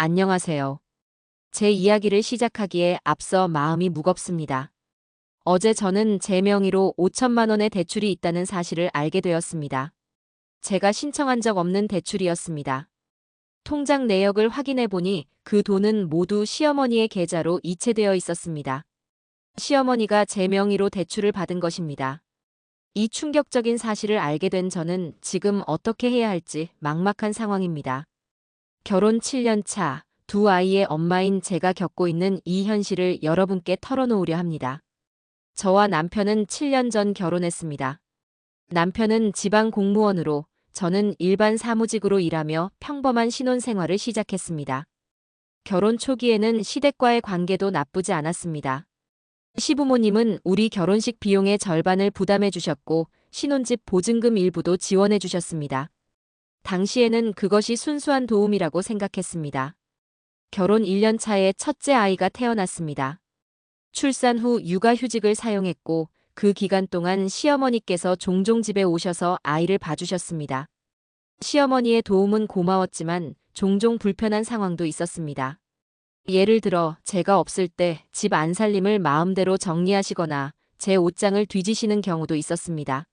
안녕하세요. 제 이야기를 시작하기에 앞서 마음이 무겁습니다. 어제 저는 제 명의로 5천만 원의 대출이 있다는 사실을 알게 되었습니다. 제가 신청한 적 없는 대출이었습니다. 통장 내역을 확인해 보니 그 돈은 모두 시어머니의 계좌로 이체되어 있었습니다. 시어머니가 제 명의로 대출을 받은 것입니다. 이 충격적인 사실을 알게 된 저는 지금 어떻게 해야 할지 막막한 상황입니다. 결혼 7년 차, 두 아이의 엄마인 제가 겪고 있는 이 현실을 여러분께 털어놓으려 합니다. 저와 남편은 7년 전 결혼했습니다. 남편은 지방 공무원으로 저는 일반 사무직으로 일하며 평범한 신혼생활을 시작했습니다. 결혼 초기에는 시댁과의 관계도 나쁘지 않았습니다. 시부모님은 우리 결혼식 비용의 절반을 부담해 주셨고 신혼집 보증금 일부도 지원해 주셨습니다. 당시에는 그것이 순수한 도움이라고 생각했습니다. 결혼 1년 차에 첫째 아이가 태어났습니다. 출산 후 육아휴직을 사용했고 그 기간 동안 시어머니께서 종종 집에 오셔서 아이를 봐주셨습니다. 시어머니의 도움은 고마웠지만 종종 불편한 상황도 있었습니다. 예를 들어 제가 없을 때 집 안살림을 마음대로 정리하시거나 제 옷장을 뒤지시는 경우도 있었습니다.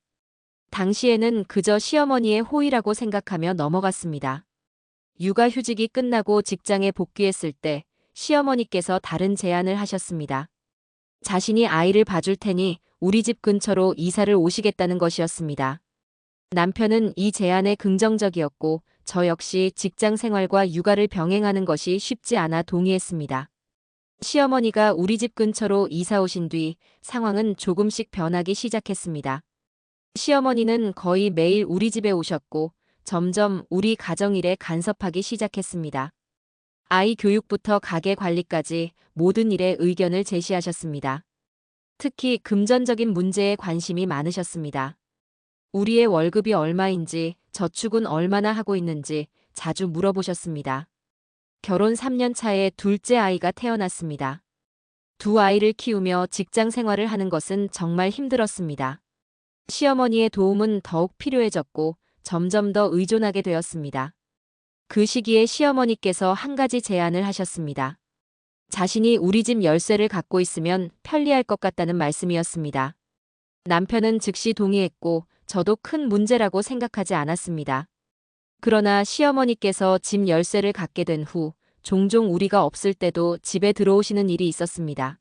당시에는 그저 시어머니의 호의라고 생각하며 넘어갔습니다. 육아휴직이 끝나고 직장에 복귀했을 때 시어머니께서 다른 제안을 하셨습니다. 자신이 아이를 봐줄 테니 우리 집 근처로 이사를 오시겠다는 것이었습니다. 남편은 이 제안에 긍정적이었고 저 역시 직장 생활과 육아를 병행하는 것이 쉽지 않아 동의했습니다. 시어머니가 우리 집 근처로 이사 오신 뒤 상황은 조금씩 변하기 시작했습니다. 시어머니는 거의 매일 우리 집에 오셨고 점점 우리 가정일에 간섭하기 시작했습니다. 아이 교육부터 가게 관리까지 모든 일에 의견을 제시하셨습니다. 특히 금전적인 문제에 관심이 많으셨습니다. 우리의 월급이 얼마인지, 저축은 얼마나 하고 있는지 자주 물어보셨습니다. 결혼 3년 차에 둘째 아이가 태어났습니다. 두 아이를 키우며 직장 생활을 하는 것은 정말 힘들었습니다. 시어머니의 도움은 더욱 필요해졌고 점점 더 의존하게 되었습니다. 그 시기에 시어머니께서 한 가지 제안을 하셨습니다. 자신이 우리 집 열쇠를 갖고 있으면 편리할 것 같다는 말씀이었습니다. 남편은 즉시 동의했고 저도 큰 문제라고 생각하지 않았습니다. 그러나 시어머니께서 집 열쇠를 갖게 된 후 종종 우리가 없을 때도 집에 들어오시는 일이 있었습니다.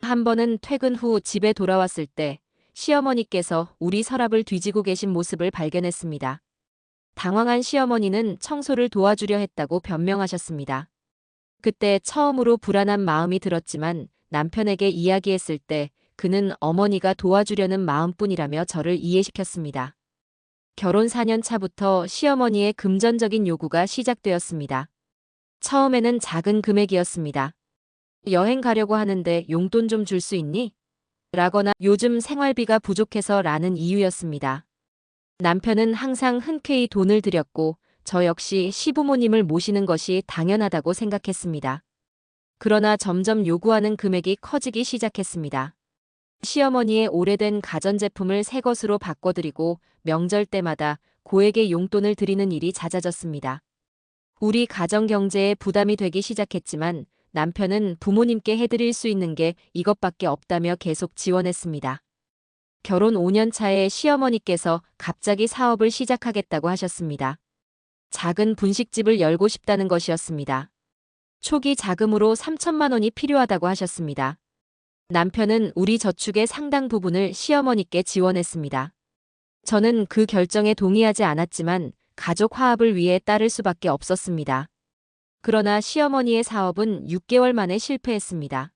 한 번은 퇴근 후 집에 돌아왔을 때 시어머니께서 우리 서랍을 뒤지고 계신 모습을 발견했습니다. 당황한 시어머니는 청소를 도와주려 했다고 변명하셨습니다. 그때 처음으로 불안한 마음이 들었지만 남편에게 이야기했을 때 그는 어머니가 도와주려는 마음뿐이라며 저를 이해시켰습니다. 결혼 4년 차부터 시어머니의 금전적인 요구가 시작되었습니다. 처음에는 작은 금액이었습니다. 여행 가려고 하는데 용돈 좀 줄 수 있니? 라거나 요즘 생활비가 부족해서 라는 이유였습니다. 남편은 항상 흔쾌히 돈을 들였고 저 역시 시부모님을 모시는 것이 당연하다고 생각했습니다. 그러나 점점 요구하는 금액이 커지기 시작했습니다. 시어머니의 오래된 가전제품을 새 것으로 바꿔드리고 명절 때마다 고액의 용돈을 드리는 일이 잦아졌습니다. 우리 가정 경제에 부담이 되기 시작했지만 남편은 부모님께 해드릴 수 있는 게 이것밖에 없다며 계속 지원했습니다. 결혼 5년 차에 시어머니께서 갑자기 사업을 시작하겠다고 하셨습니다. 작은 분식집을 열고 싶다는 것이었습니다. 초기 자금으로 3천만 원이 필요하다고 하셨습니다. 남편은 우리 저축의 상당 부분을 시어머니께 지원했습니다. 저는 그 결정에 동의하지 않았지만 가족 화합을 위해 따를 수밖에 없었습니다. 그러나 시어머니의 사업은 6개월 만에 실패했습니다.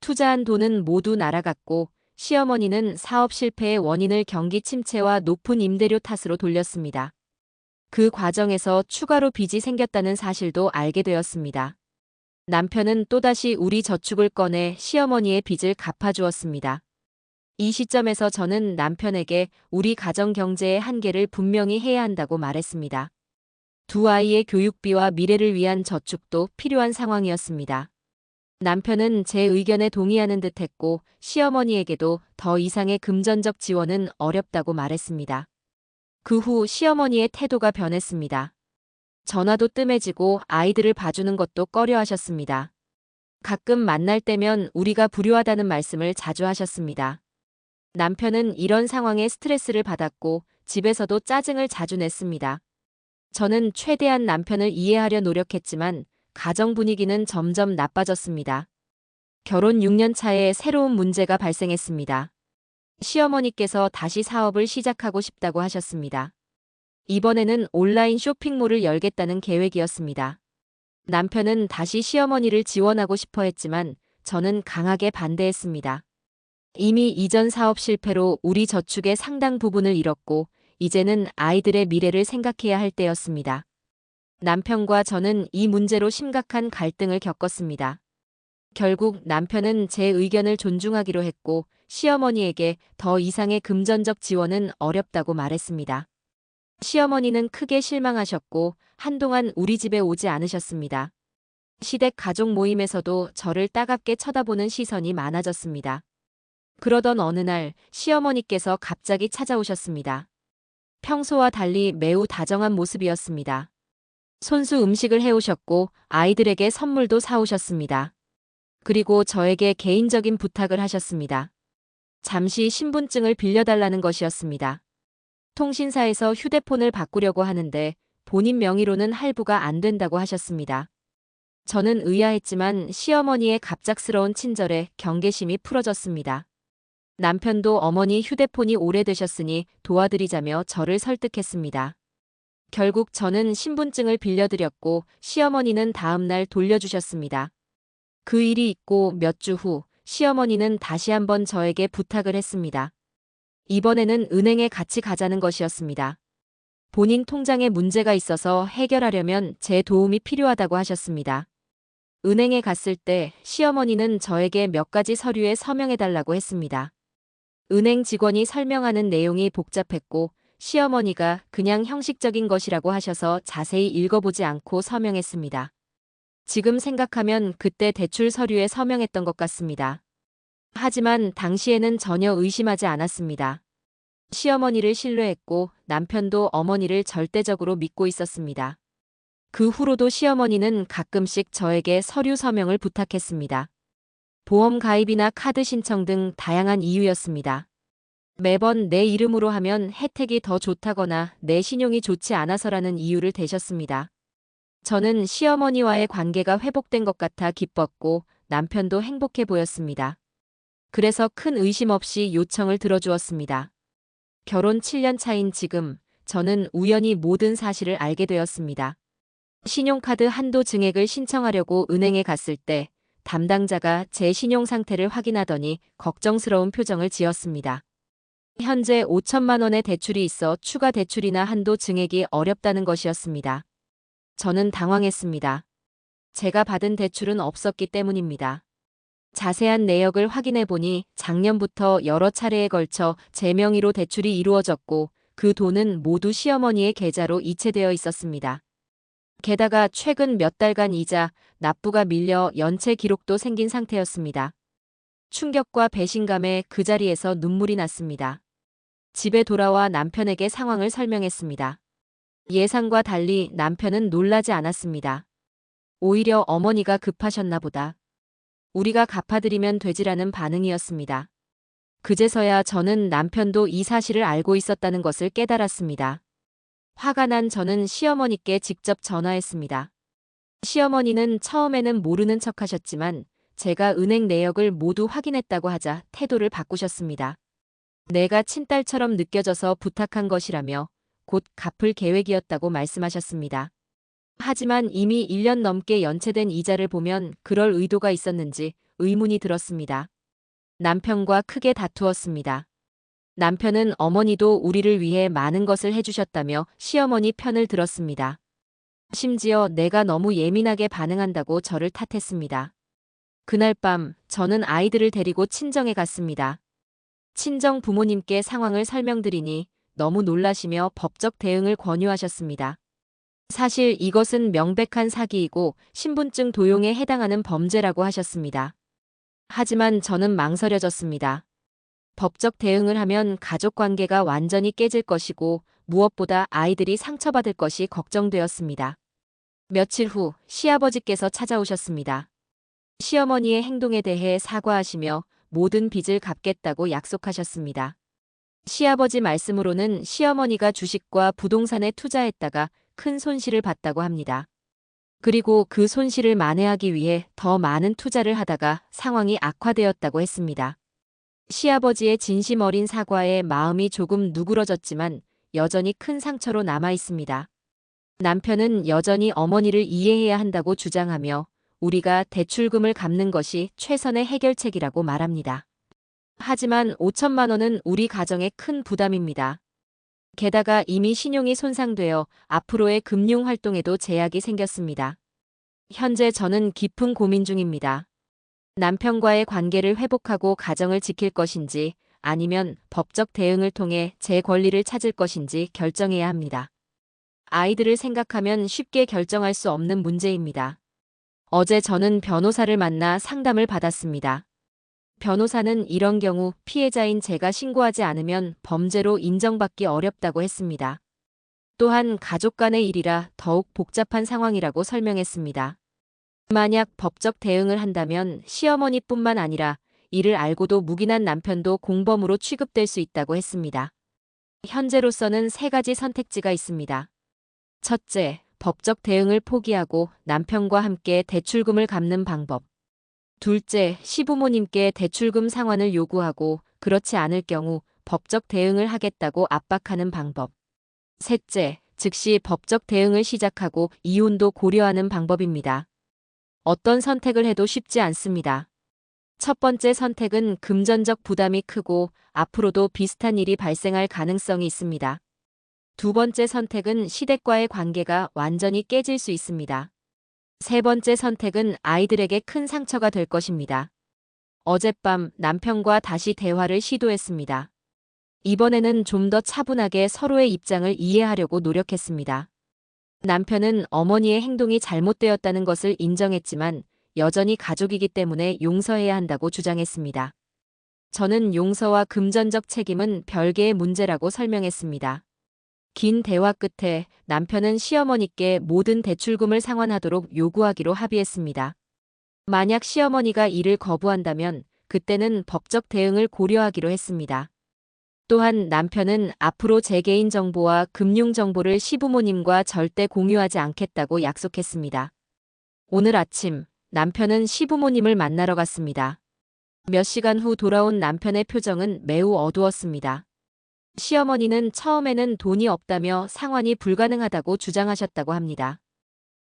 투자한 돈은 모두 날아갔고 시어머니는 사업 실패의 원인을 경기 침체와 높은 임대료 탓으로 돌렸습니다. 그 과정에서 추가로 빚이 생겼다는 사실도 알게 되었습니다. 남편은 또다시 우리 저축을 꺼내 시어머니의 빚을 갚아주었습니다. 이 시점에서 저는 남편에게 우리 가정 경제의 한계를 분명히 해야 한다고 말했습니다. 두 아이의 교육비와 미래를 위한 저축도 필요한 상황이었습니다. 남편은 제 의견에 동의하는 듯 했고 시어머니에게도 더 이상의 금전적 지원은 어렵다고 말했습니다. 그 후 시어머니의 태도가 변했습니다. 전화도 뜸해지고 아이들을 봐주는 것도 꺼려 하셨습니다. 가끔 만날 때면 우리가 불효하다는 말씀을 자주 하셨습니다. 남편은 이런 상황에 스트레스를 받았고 집에서도 짜증을 자주 냈습니다. 저는 최대한 남편을 이해하려 노력했지만 가정 분위기는 점점 나빠졌습니다. 결혼 6년 차에 새로운 문제가 발생했습니다. 시어머니께서 다시 사업을 시작하고 싶다고 하셨습니다. 이번에는 온라인 쇼핑몰을 열겠다는 계획이었습니다. 남편은 다시 시어머니를 지원하고 싶어 했지만 저는 강하게 반대했습니다. 이미 이전 사업 실패로 우리 저축의 상당 부분을 잃었고 이제는 아이들의 미래를 생각해야 할 때였습니다. 남편과 저는 이 문제로 심각한 갈등을 겪었습니다. 결국 남편은 제 의견을 존중하기로 했고 시어머니에게 더 이상의 금전적 지원은 어렵다고 말했습니다. 시어머니는 크게 실망하셨고 한동안 우리 집에 오지 않으셨습니다. 시댁 가족 모임에서도 저를 따갑게 쳐다보는 시선이 많아졌습니다. 그러던 어느 날 시어머니께서 갑자기 찾아오셨습니다. 평소와 달리 매우 다정한 모습이었습니다. 손수 음식을 해오셨고 아이들에게 선물도 사오셨습니다. 그리고 저에게 개인적인 부탁을 하셨습니다. 잠시 신분증을 빌려달라는 것이었습니다. 통신사에서 휴대폰을 바꾸려고 하는데 본인 명의로는 할부가 안 된다고 하셨습니다. 저는 의아했지만 시어머니의 갑작스러운 친절에 경계심이 풀어졌습니다. 남편도 어머니 휴대폰이 오래되셨으니 도와드리자며 저를 설득했습니다. 결국 저는 신분증을 빌려드렸고 시어머니는 다음날 돌려주셨습니다. 그 일이 있고 몇 주 후 시어머니는 다시 한번 저에게 부탁을 했습니다. 이번에는 은행에 같이 가자는 것이었습니다. 본인 통장에 문제가 있어서 해결하려면 제 도움이 필요하다고 하셨습니다. 은행에 갔을 때 시어머니는 저에게 몇 가지 서류에 서명해달라고 했습니다. 은행 직원이 설명하는 내용이 복잡했고 시어머니가 그냥 형식적인 것이라고 하셔서 자세히 읽어보지 않고 서명했습니다. 지금 생각하면 그때 대출 서류에 서명했던 것 같습니다. 하지만 당시에는 전혀 의심하지 않았습니다. 시어머니를 신뢰했고 남편도 어머니를 절대적으로 믿고 있었습니다. 그 후로도 시어머니는 가끔씩 저에게 서류 서명을 부탁했습니다. 보험 가입이나 카드 신청 등 다양한 이유였습니다. 매번 내 이름으로 하면 혜택이 더 좋다거나 내 신용이 좋지 않아서라는 이유를 대셨습니다. 저는 시어머니와의 관계가 회복된 것 같아 기뻤고 남편도 행복해 보였습니다. 그래서 큰 의심 없이 요청을 들어주었습니다. 결혼 7년 차인 지금 저는 우연히 모든 사실을 알게 되었습니다. 신용카드 한도 증액을 신청하려고 은행에 갔을 때 담당자가 제 신용 상태를 확인하더니 걱정스러운 표정을 지었습니다. 현재 5천만 원의 대출이 있어 추가 대출이나 한도 증액이 어렵다는 것이었습니다. 저는 당황했습니다. 제가 받은 대출은 없었기 때문입니다. 자세한 내역을 확인해 보니 작년부터 여러 차례에 걸쳐 제 명의로 대출이 이루어졌고 그 돈은 모두 시어머니의 계좌로 이체되어 있었습니다. 게다가 최근 몇 달간 이자, 납부가 밀려 연체 기록도 생긴 상태였습니다. 충격과 배신감에 그 자리에서 눈물이 났습니다. 집에 돌아와 남편에게 상황을 설명했습니다. 예상과 달리 남편은 놀라지 않았습니다. 오히려 어머니가 급하셨나 보다. 우리가 갚아드리면 되지라는 반응이었습니다. 그제서야 저는 남편도 이 사실을 알고 있었다는 것을 깨달았습니다. 화가 난 저는 시어머니께 직접 전화했습니다. 시어머니는 처음에는 모르는 척 하셨지만 제가 은행 내역을 모두 확인했다고 하자 태도를 바꾸셨습니다. 내가 친딸처럼 느껴져서 부탁한 것이라며 곧 갚을 계획이었다고 말씀하셨습니다. 하지만 이미 1년 넘게 연체된 이자를 보면 그럴 의도가 있었는지 의문이 들었습니다. 남편과 크게 다투었습니다. 남편은 어머니도 우리를 위해 많은 것을 해주셨다며 시어머니 편을 들었습니다. 심지어 내가 너무 예민하게 반응한다고 저를 탓했습니다. 그날 밤 저는 아이들을 데리고 친정에 갔습니다. 친정 부모님께 상황을 설명드리니 너무 놀라시며 법적 대응을 권유하셨습니다. 사실 이것은 명백한 사기이고 신분증 도용에 해당하는 범죄라고 하셨습니다. 하지만 저는 망설여졌습니다. 법적 대응을 하면 가족 관계가 완전히 깨질 것이고 무엇보다 아이들이 상처받을 것이 걱정되었습니다. 며칠 후 시아버지께서 찾아오셨습니다. 시어머니의 행동에 대해 사과하시며 모든 빚을 갚겠다고 약속하셨습니다. 시아버지 말씀으로는 시어머니가 주식과 부동산에 투자했다가 큰 손실을 봤다고 합니다. 그리고 그 손실을 만회하기 위해 더 많은 투자를 하다가 상황이 악화되었다고 했습니다. 시아버지의 진심 어린 사과에 마음이 조금 누그러졌지만 여전히 큰 상처로 남아 있습니다. 남편은 여전히 어머니를 이해해야 한다고 주장하며 우리가 대출금을 갚는 것이 최선의 해결책이라고 말합니다. 하지만 5천만 원은 우리 가정에 큰 부담입니다. 게다가 이미 신용이 손상되어 앞으로의 금융 활동에도 제약이 생겼습니다. 현재 저는 깊은 고민 중입니다. 남편과의 관계를 회복하고 가정을 지킬 것인지 아니면 법적 대응을 통해 제 권리를 찾을 것인지 결정해야 합니다. 아이들을 생각하면 쉽게 결정할 수 없는 문제입니다. 어제 저는 변호사를 만나 상담을 받았습니다. 변호사는 이런 경우 피해자인 제가 신고하지 않으면 범죄로 인정받기 어렵다고 했습니다. 또한 가족 간의 일이라 더욱 복잡한 상황이라고 설명했습니다. 만약 법적 대응을 한다면 시어머니뿐만 아니라 이를 알고도 묵인한 남편도 공범으로 취급될 수 있다고 했습니다. 현재로서는 세 가지 선택지가 있습니다. 첫째, 법적 대응을 포기하고 남편과 함께 대출금을 갚는 방법. 둘째, 시부모님께 대출금 상환을 요구하고 그렇지 않을 경우 법적 대응을 하겠다고 압박하는 방법. 셋째, 즉시 법적 대응을 시작하고 이혼도 고려하는 방법입니다. 어떤 선택을 해도 쉽지 않습니다. 첫 번째 선택은 금전적 부담이 크고 앞으로도 비슷한 일이 발생할 가능성이 있습니다. 두 번째 선택은 시댁과의 관계가 완전히 깨질 수 있습니다. 세 번째 선택은 아이들에게 큰 상처가 될 것입니다. 어젯밤 남편과 다시 대화를 시도했습니다. 이번에는 좀 더 차분하게 서로의 입장을 이해하려고 노력했습니다. 남편은 어머니의 행동이 잘못되었다는 것을 인정했지만 여전히 가족이기 때문에 용서해야 한다고 주장했습니다. 저는 용서와 금전적 책임은 별개의 문제라고 설명했습니다. 긴 대화 끝에 남편은 시어머니께 모든 대출금을 상환하도록 요구하기로 합의했습니다. 만약 시어머니가 이를 거부한다면 그때는 법적 대응을 고려하기로 했습니다. 또한 남편은 앞으로 제 개인 정보와 금융 정보를 시부모님과 절대 공유하지 않겠다고 약속했습니다. 오늘 아침 남편은 시부모님을 만나러 갔습니다. 몇 시간 후 돌아온 남편의 표정은 매우 어두웠습니다. 시어머니는 처음에는 돈이 없다며 상환이 불가능하다고 주장하셨다고 합니다.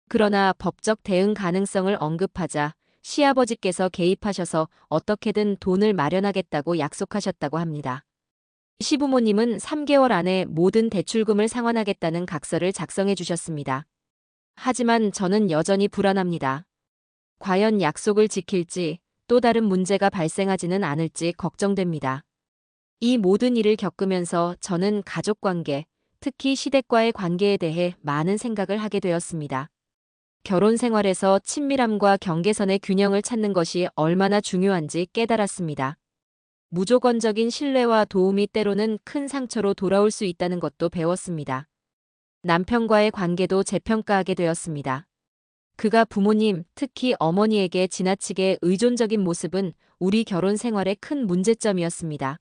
그러나 법적 대응 가능성을 언급하자 시아버지께서 개입하셔서 어떻게든 돈을 마련하겠다고 약속하셨다고 합니다. 시부모님은 3개월 안에 모든 대출금을 상환하겠다는 각서를 작성해 주셨습니다. 하지만 저는 여전히 불안합니다. 과연 약속을 지킬지 또 다른 문제가 발생하지는 않을지 걱정됩니다. 이 모든 일을 겪으면서 저는 가족 관계, 특히 시댁과의 관계에 대해 많은 생각을 하게 되었습니다. 결혼 생활에서 친밀함과 경계선의 균형을 찾는 것이 얼마나 중요한지 깨달았습니다. 무조건적인 신뢰와 도움이 때로는 큰 상처로 돌아올 수 있다는 것도 배웠습니다. 남편과의 관계도 재평가하게 되었습니다. 그가 부모님, 특히 어머니에게 지나치게 의존적인 모습은 우리 결혼 생활의 큰 문제점이었습니다.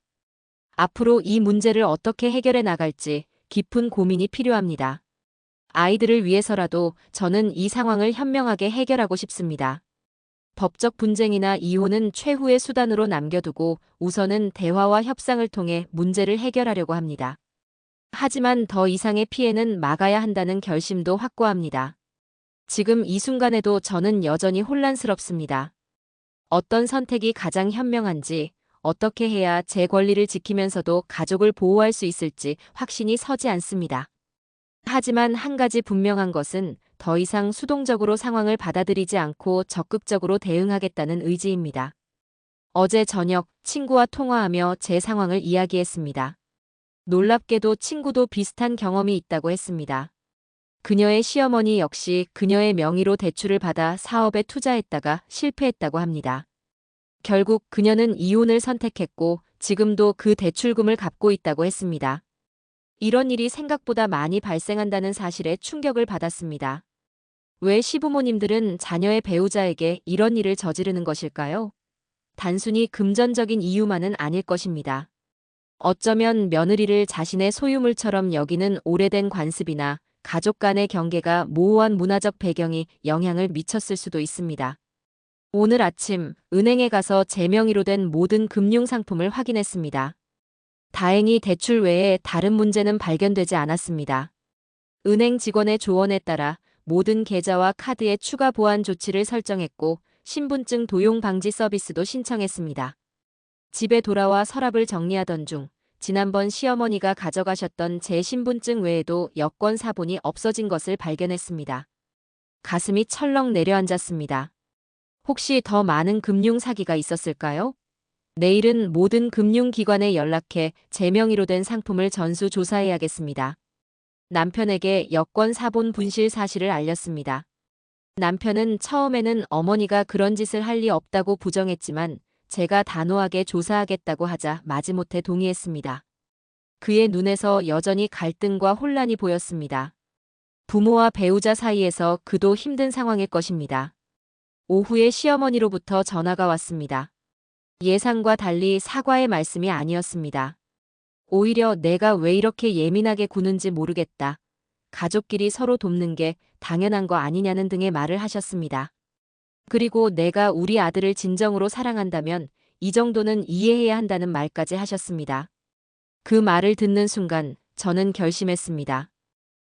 앞으로 이 문제를 어떻게 해결해 나갈지 깊은 고민이 필요합니다. 아이들을 위해서라도 저는 이 상황을 현명하게 해결하고 싶습니다. 법적 분쟁이나 이혼은 최후의 수단으로 남겨두고 우선은 대화와 협상을 통해 문제를 해결하려고 합니다. 하지만 더 이상의 피해는 막아야 한다는 결심도 확고합니다. 지금 이 순간에도 저는 여전히 혼란스럽습니다. 어떤 선택이 가장 현명한지, 어떻게 해야 제 권리를 지키면서도 가족을 보호할 수 있을지 확신이 서지 않습니다. 하지만 한 가지 분명한 것은 더 이상 수동적으로 상황을 받아들이지 않고 적극적으로 대응하겠다는 의지입니다. 어제 저녁 친구와 통화하며 제 상황을 이야기했습니다. 놀랍게도 친구도 비슷한 경험이 있다고 했습니다. 그녀의 시어머니 역시 그녀의 명의로 대출을 받아 사업에 투자했다가 실패했다고 합니다. 결국 그녀는 이혼을 선택했고 지금도 그 대출금을 갚고 있다고 했습니다. 이런 일이 생각보다 많이 발생한다는 사실에 충격을 받았습니다. 왜 시부모님들은 자녀의 배우자에게 이런 일을 저지르는 것일까요? 단순히 금전적인 이유만은 아닐 것입니다. 어쩌면 며느리를 자신의 소유물처럼 여기는 오래된 관습이나 가족 간의 경계가 모호한 문화적 배경이 영향을 미쳤을 수도 있습니다. 오늘 아침 은행에 가서 제 명의로 된 모든 금융상품을 확인했습니다. 다행히 대출 외에 다른 문제는 발견되지 않았습니다. 은행 직원의 조언에 따라 모든 계좌와 카드의 추가 보안 조치를 설정했고 신분증 도용 방지 서비스도 신청했습니다. 집에 돌아와 서랍을 정리하던 중 지난번 시어머니가 가져가셨던 제 신분증 외에도 여권 사본이 없어진 것을 발견했습니다. 가슴이 철렁 내려앉았습니다. 혹시 더 많은 금융 사기가 있었을까요? 내일은 모든 금융기관에 연락해 제 명의로 된 상품을 전수 조사해야겠습니다. 남편에게 여권 사본 분실 사실을 알렸습니다. 남편은 처음에는 어머니가 그런 짓을 할 리 없다고 부정했지만 제가 단호하게 조사하겠다고 하자 마지못해 동의했습니다. 그의 눈에서 여전히 갈등과 혼란이 보였습니다. 부모와 배우자 사이에서 그도 힘든 상황일 것입니다. 오후에 시어머니로부터 전화가 왔습니다. 예상과 달리 사과의 말씀이 아니었습니다. 오히려 내가 왜 이렇게 예민하게 구는지 모르겠다. 가족끼리 서로 돕는 게 당연한 거 아니냐는 등의 말을 하셨습니다. 그리고 내가 우리 아들을 진정으로 사랑한다면 이 정도는 이해해야 한다는 말까지 하셨습니다. 그 말을 듣는 순간 저는 결심했습니다.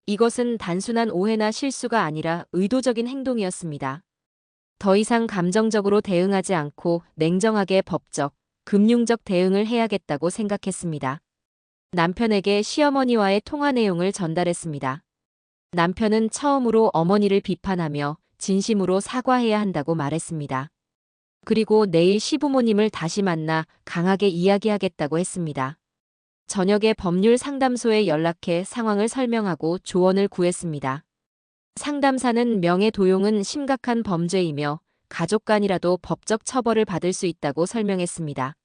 이것은 단순한 오해나 실수가 아니라 의도적인 행동이었습니다. 더 이상 감정적으로 대응하지 않고 냉정하게 법적, 금융적 대응을 해야겠다고 생각했습니다. 남편에게 시어머니와의 통화 내용을 전달했습니다. 남편은 처음으로 어머니를 비판하며 진심으로 사과해야 한다고 말했습니다. 그리고 내일 시부모님을 다시 만나 강하게 이야기하겠다고 했습니다. 저녁에 법률 상담소에 연락해 상황을 설명하고 조언을 구했습니다. 상담사는 명예 도용은 심각한 범죄이며 가족 간이라도 법적 처벌을 받을 수 있다고 설명했습니다.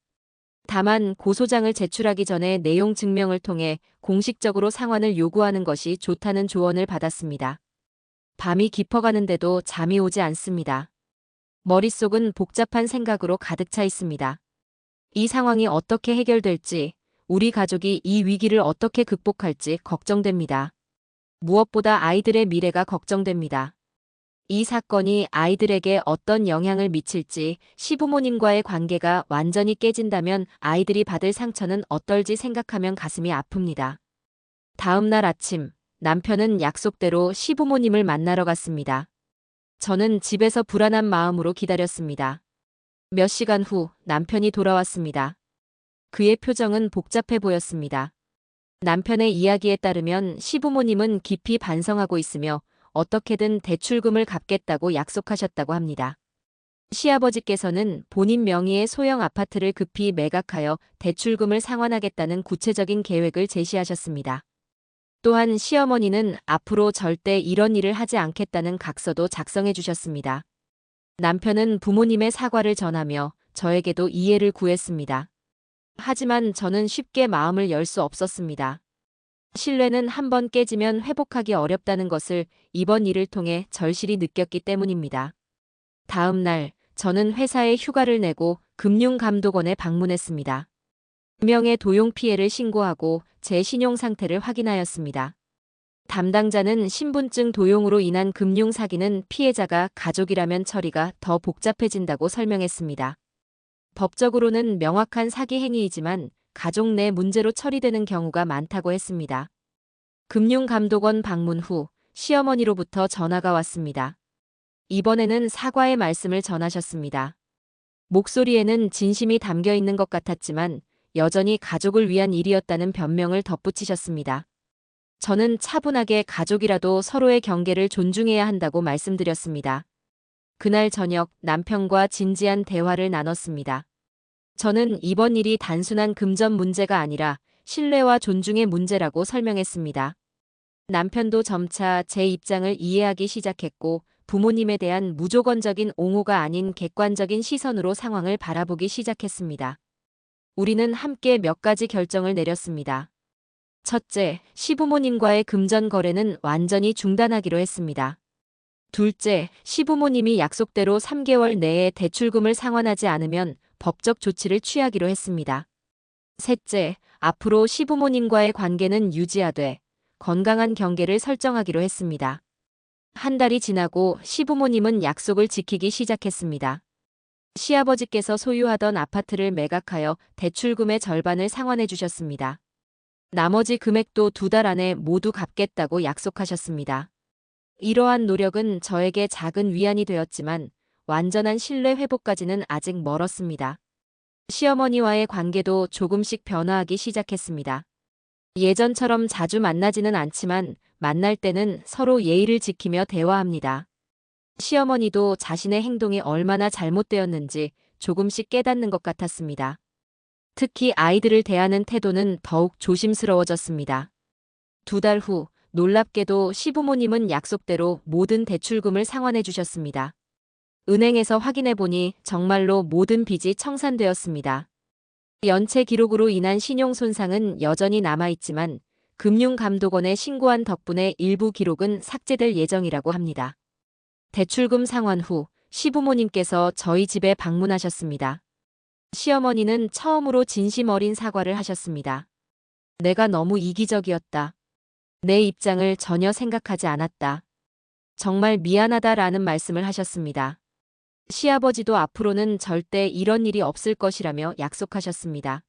다만 고소장을 제출하기 전에 내용 증명을 통해 공식적으로 상환을 요구하는 것이 좋다는 조언을 받았습니다. 밤이 깊어가는데도 잠이 오지 않습니다. 머릿속은 복잡한 생각으로 가득 차 있습니다. 이 상황이 어떻게 해결될지, 우리 가족이 이 위기를 어떻게 극복할지 걱정됩니다. 무엇보다 아이들의 미래가 걱정됩니다. 이 사건이 아이들에게 어떤 영향을 미칠지 시부모님과의 관계가 완전히 깨진다면 아이들이 받을 상처는 어떨지 생각하면 가슴이 아픕니다. 다음 날 아침 남편은 약속대로 시부모님을 만나러 갔습니다. 저는 집에서 불안한 마음으로 기다렸습니다. 몇 시간 후 남편이 돌아왔습니다. 그의 표정은 복잡해 보였습니다. 남편의 이야기에 따르면 시부모님은 깊이 반성하고 있으며 어떻게든 대출금을 갚겠다고 약속하셨다고 합니다. 시아버지께서는 본인 명의의 소형 아파트를 급히 매각하여 대출금을 상환하겠다는 구체적인 계획을 제시하셨습니다. 또한 시어머니는 앞으로 절대 이런 일을 하지 않겠다는 각서도 작성해 주셨습니다. 남편은 부모님의 사과를 전하며 저에게도 이해를 구했습니다. 하지만 저는 쉽게 마음을 열 수 없었습니다. 신뢰는 한 번 깨지면 회복하기 어렵다는 것을 이번 일을 통해 절실히 느꼈기 때문입니다. 다음 날 저는 회사에 휴가를 내고 금융감독원에 방문했습니다. 명의 도용 피해를 신고하고 제 신용 상태를 확인하였습니다. 담당자는 신분증 도용으로 인한 금융 사기는 피해자가 가족이라면 처리가 더 복잡해진다고 설명했습니다. 법적으로는 명확한 사기 행위이지만 가족 내 문제로 처리되는 경우가 많다고 했습니다. 금융감독원 방문 후 시어머니로부터 전화가 왔습니다. 이번에는 사과의 말씀을 전하셨습니다. 목소리에는 진심이 담겨 있는 것 같았지만 여전히 가족을 위한 일이었다는 변명을 덧붙이셨습니다. 저는 차분하게 가족이라도 서로의 경계를 존중해야 한다고 말씀드렸습니다. 그날 저녁 남편과 진지한 대화를 나눴습니다. 저는 이번 일이 단순한 금전 문제가 아니라 신뢰와 존중의 문제라고 설명했습니다. 남편도 점차 제 입장을 이해하기 시작했고 부모님에 대한 무조건적인 옹호가 아닌 객관적인 시선으로 상황을 바라보기 시작했습니다. 우리는 함께 몇 가지 결정을 내렸습니다. 첫째, 시부모님과의 금전 거래는 완전히 중단하기로 했습니다. 둘째, 시부모님이 약속대로 3개월 내에 대출금을 상환하지 않으면 법적 조치를 취하기로 했습니다. 셋째, 앞으로 시부모님과의 관계는 유지하되 건강한 경계를 설정하기로 했습니다. 한 달이 지나고 시부모님은 약속을 지키기 시작했습니다. 시아버지께서 소유하던 아파트를 매각하여 대출금의 절반을 상환해 주셨습니다. 나머지 금액도 두 달 안에 모두 갚겠다고 약속하셨습니다. 이러한 노력은 저에게 작은 위안이 되었지만 완전한 신뢰 회복까지는 아직 멀었습니다. 시어머니와의 관계도 조금씩 변화하기 시작했습니다. 예전처럼 자주 만나지는 않지만 만날 때는 서로 예의를 지키며 대화합니다. 시어머니도 자신의 행동이 얼마나 잘못되었는지 조금씩 깨닫는 것 같았습니다. 특히 아이들을 대하는 태도는 더욱 조심스러워졌습니다. 두 달 후, 놀랍게도 시부모님은 약속대로 모든 대출금을 상환해 주셨습니다. 은행에서 확인해 보니 정말로 모든 빚이 청산되었습니다. 연체 기록으로 인한 신용 손상은 여전히 남아있지만 금융감독원에 신고한 덕분에 일부 기록은 삭제될 예정이라고 합니다. 대출금 상환 후 시부모님께서 저희 집에 방문하셨습니다. 시어머니는 처음으로 진심 어린 사과를 하셨습니다. 내가 너무 이기적이었다. 내 입장을 전혀 생각하지 않았다. 정말 미안하다라는 말씀을 하셨습니다. 시아버지도 앞으로는 절대 이런 일이 없을 것이라며 약속하셨습니다.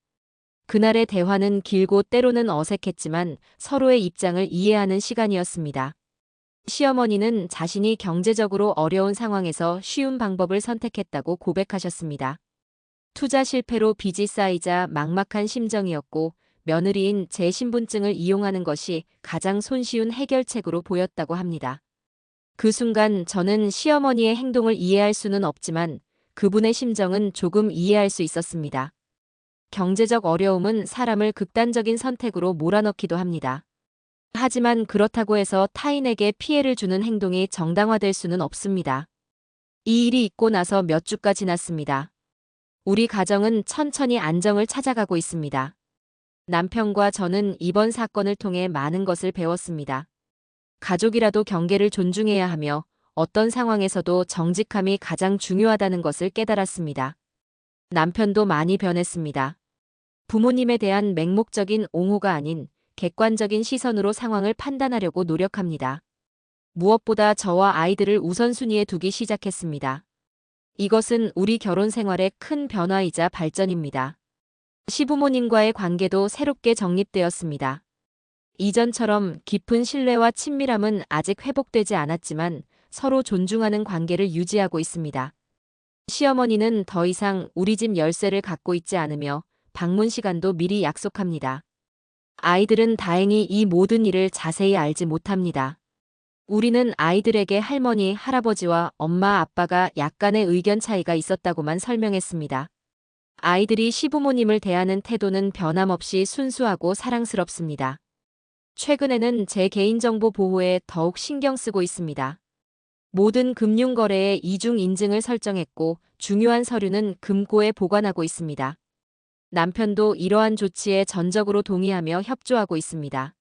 그날의 대화는 길고 때로는 어색했지만 서로의 입장을 이해하는 시간이었습니다. 시어머니는 자신이 경제적으로 어려운 상황에서 쉬운 방법을 선택했다고 고백하셨습니다. 투자 실패로 빚이 쌓이자 막막한 심정이었고 며느리인 제 신분증을 이용하는 것이 가장 손쉬운 해결책으로 보였다고 합니다. 그 순간 저는 시어머니의 행동을 이해할 수는 없지만 그분의 심정은 조금 이해할 수 있었습니다. 경제적 어려움은 사람을 극단적인 선택으로 몰아넣기도 합니다. 하지만 그렇다고 해서 타인에게 피해를 주는 행동이 정당화될 수는 없습니다. 이 일이 있고 나서 몇 주가 지났습니다. 우리 가정은 천천히 안정을 찾아가고 있습니다. 남편과 저는 이번 사건을 통해 많은 것을 배웠습니다. 가족이라도 경계를 존중해야 하며 어떤 상황에서도 정직함이 가장 중요하다는 것을 깨달았습니다. 남편도 많이 변했습니다. 부모님에 대한 맹목적인 옹호가 아닌 객관적인 시선으로 상황을 판단하려고 노력합니다. 무엇보다 저와 아이들을 우선순위에 두기 시작했습니다. 이것은 우리 결혼 생활의 큰 변화이자 발전입니다. 시부모님과의 관계도 새롭게 정립되었습니다. 이전처럼 깊은 신뢰와 친밀함은 아직 회복되지 않았지만 서로 존중하는 관계를 유지하고 있습니다. 시어머니는 더 이상 우리 집 열쇠를 갖고 있지 않으며 방문 시간도 미리 약속합니다. 아이들은 다행히 이 모든 일을 자세히 알지 못합니다. 우리는 아이들에게 할머니, 할아버지와 엄마, 아빠가 약간의 의견 차이가 있었다고만 설명했습니다. 아이들이 시부모님을 대하는 태도는 변함없이 순수하고 사랑스럽습니다. 최근에는 제 개인정보 보호에 더욱 신경 쓰고 있습니다. 모든 금융거래에 이중 인증을 설정했고 중요한 서류는 금고에 보관하고 있습니다. 남편도 이러한 조치에 전적으로 동의하며 협조하고 있습니다.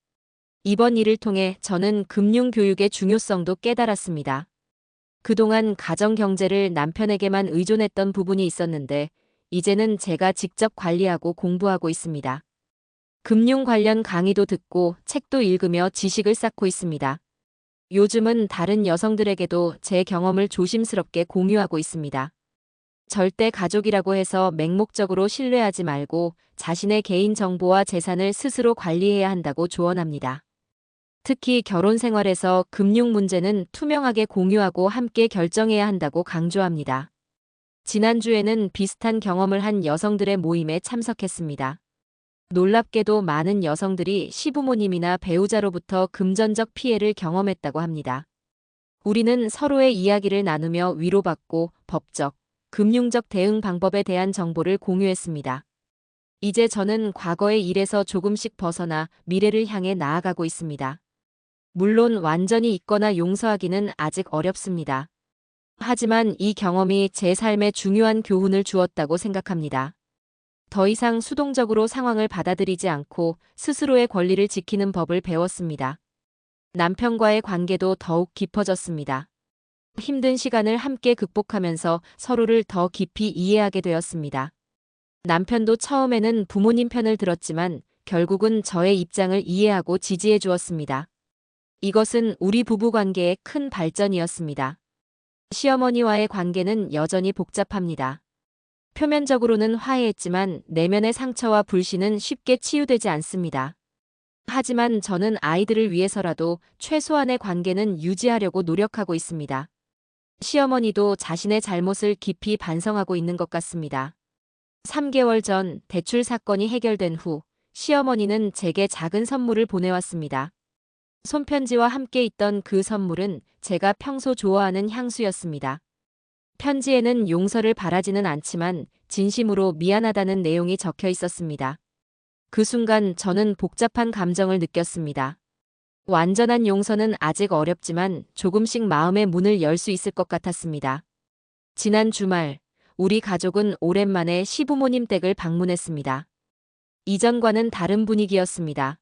이번 일을 통해 저는 금융교육의 중요성도 깨달았습니다. 그동안 가정 경제를 남편에게만 의존했던 부분이 있었는데 이제는 제가 직접 관리하고 공부하고 있습니다. 금융 관련 강의도 듣고 책도 읽으며 지식을 쌓고 있습니다. 요즘은 다른 여성들에게도 제 경험을 조심스럽게 공유하고 있습니다. 절대 가족이라고 해서 맹목적으로 신뢰하지 말고 자신의 개인 정보와 재산을 스스로 관리해야 한다고 조언합니다. 특히 결혼 생활에서 금융 문제는 투명하게 공유하고 함께 결정해야 한다고 강조합니다. 지난주에는 비슷한 경험을 한 여성들의 모임에 참석했습니다. 놀랍게도 많은 여성들이 시부모님이나 배우자로부터 금전적 피해를 경험했다고 합니다. 우리는 서로의 이야기를 나누며 위로받고 법적, 금융적 대응 방법에 대한 정보를 공유했습니다. 이제 저는 과거의 일에서 조금씩 벗어나 미래를 향해 나아가고 있습니다. 물론 완전히 잊거나 용서하기는 아직 어렵습니다. 하지만 이 경험이 제 삶에 중요한 교훈을 주었다고 생각합니다. 더 이상 수동적으로 상황을 받아들이지 않고 스스로의 권리를 지키는 법을 배웠습니다. 남편과의 관계도 더욱 깊어졌습니다. 힘든 시간을 함께 극복하면서 서로를 더 깊이 이해하게 되었습니다. 남편도 처음에는 부모님 편을 들었지만 결국은 저의 입장을 이해하고 지지해 주었습니다. 이것은 우리 부부 관계의 큰 발전이었습니다. 시어머니와의 관계는 여전히 복잡합니다. 표면적으로는 화해했지만 내면의 상처와 불신은 쉽게 치유되지 않습니다. 하지만 저는 아이들을 위해서라도 최소한의 관계는 유지하려고 노력하고 있습니다. 시어머니도 자신의 잘못을 깊이 반성하고 있는 것 같습니다. 3개월 전 대출 사건이 해결된 후 시어머니는 제게 작은 선물을 보내왔습니다. 손편지와 함께 있던 그 선물은 제가 평소 좋아하는 향수였습니다. 편지에는 용서를 바라지는 않지만 진심으로 미안하다는 내용이 적혀 있었습니다. 그 순간 저는 복잡한 감정을 느꼈습니다. 완전한 용서는 아직 어렵지만 조금씩 마음의 문을 열 수 있을 것 같았습니다. 지난 주말, 우리 가족은 오랜만에 시부모님 댁을 방문했습니다. 이전과는 다른 분위기였습니다.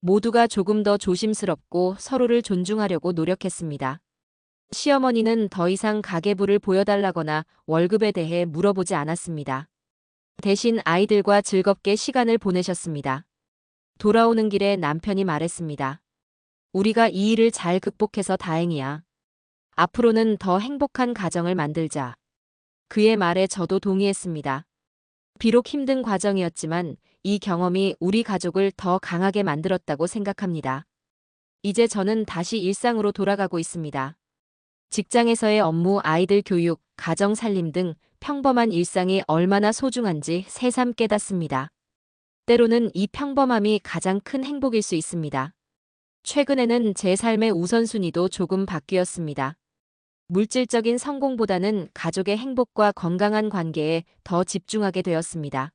모두가 조금 더 조심스럽고 서로를 존중하려고 노력했습니다. 시어머니는 더 이상 가계부를 보여달라거나 월급에 대해 물어보지 않았습니다. 대신 아이들과 즐겁게 시간을 보내셨습니다. 돌아오는 길에 남편이 말했습니다. 우리가 이 일을 잘 극복해서 다행이야. 앞으로는 더 행복한 가정을 만들자. 그의 말에 저도 동의했습니다. 비록 힘든 과정이었지만 이 경험이 우리 가족을 더 강하게 만들었다고 생각합니다. 이제 저는 다시 일상으로 돌아가고 있습니다. 직장에서의 업무, 아이들 교육, 가정 살림 등 평범한 일상이 얼마나 소중한지 새삼 깨닫습니다. 때로는 이 평범함이 가장 큰 행복일 수 있습니다. 최근에는 제 삶의 우선순위도 조금 바뀌었습니다. 물질적인 성공보다는 가족의 행복과 건강한 관계에 더 집중하게 되었습니다.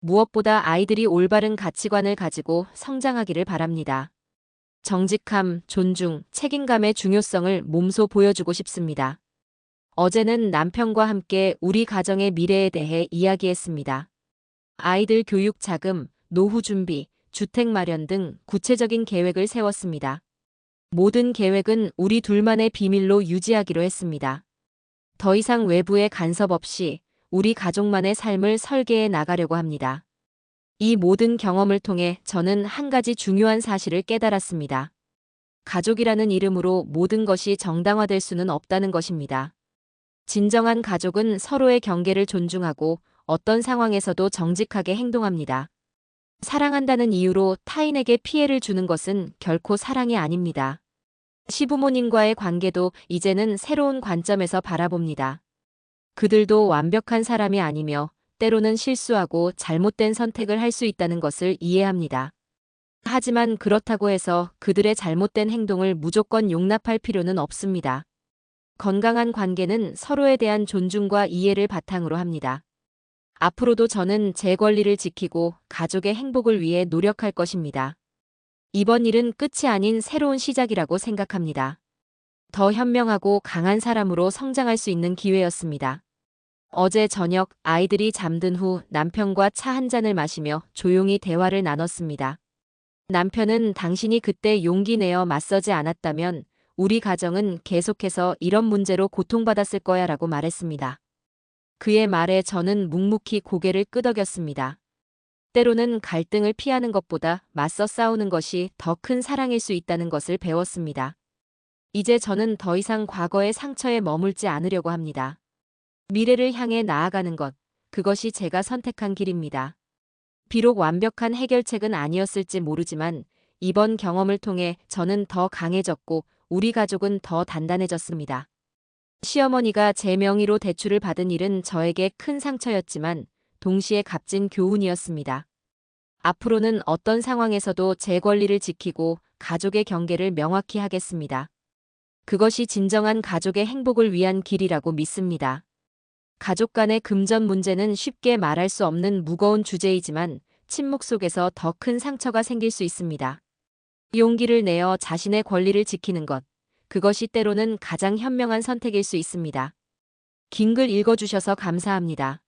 무엇보다 아이들이 올바른 가치관을 가지고 성장하기를 바랍니다. 정직함, 존중, 책임감의 중요성을 몸소 보여주고 싶습니다. 어제는 남편과 함께 우리 가정의 미래에 대해 이야기했습니다. 아이들 교육 자금, 노후 준비, 주택 마련 등 구체적인 계획을 세웠습니다. 모든 계획은 우리 둘만의 비밀로 유지하기로 했습니다. 더 이상 외부의 간섭 없이 우리 가족만의 삶을 설계해 나가려고 합니다. 이 모든 경험을 통해 저는 한 가지 중요한 사실을 깨달았습니다. 가족이라는 이름으로 모든 것이 정당화될 수는 없다는 것입니다. 진정한 가족은 서로의 경계를 존중하고 어떤 상황에서도 정직하게 행동합니다. 사랑한다는 이유로 타인에게 피해를 주는 것은 결코 사랑이 아닙니다. 시부모님과의 관계도 이제는 새로운 관점에서 바라봅니다. 그들도 완벽한 사람이 아니며 때로는 실수하고 잘못된 선택을 할 수 있다는 것을 이해합니다. 하지만 그렇다고 해서 그들의 잘못된 행동을 무조건 용납할 필요는 없습니다. 건강한 관계는 서로에 대한 존중과 이해를 바탕으로 합니다. 앞으로도 저는 제 권리를 지키고 가족의 행복을 위해 노력할 것입니다. 이번 일은 끝이 아닌 새로운 시작이라고 생각합니다. 더 현명하고 강한 사람으로 성장할 수 있는 기회였습니다. 어제 저녁 아이들이 잠든 후 남편과 차 한 잔을 마시며 조용히 대화를 나눴습니다. 남편은 당신이 그때 용기 내어 맞서지 않았다면 우리 가정은 계속해서 이런 문제로 고통받았을 거야 라고 말했습니다. 그의 말에 저는 묵묵히 고개를 끄덕였습니다. 때로는 갈등을 피하는 것보다 맞서 싸우는 것이 더 큰 사랑일 수 있다는 것을 배웠습니다. 이제 저는 더 이상 과거의 상처에 머물지 않으려고 합니다. 미래를 향해 나아가는 것, 그것이 제가 선택한 길입니다. 비록 완벽한 해결책은 아니었을지 모르지만 이번 경험을 통해 저는 더 강해졌고 우리 가족은 더 단단해졌습니다. 시어머니가 제 명의로 대출을 받은 일은 저에게 큰 상처였지만 동시에 값진 교훈이었습니다. 앞으로는 어떤 상황에서도 제 권리를 지키고 가족의 경계를 명확히 하겠습니다. 그것이 진정한 가족의 행복을 위한 길이라고 믿습니다. 가족 간의 금전 문제는 쉽게 말할 수 없는 무거운 주제이지만 침묵 속에서 더 큰 상처가 생길 수 있습니다. 용기를 내어 자신의 권리를 지키는 것, 그것이 때로는 가장 현명한 선택일 수 있습니다. 긴 글 읽어주셔서 감사합니다.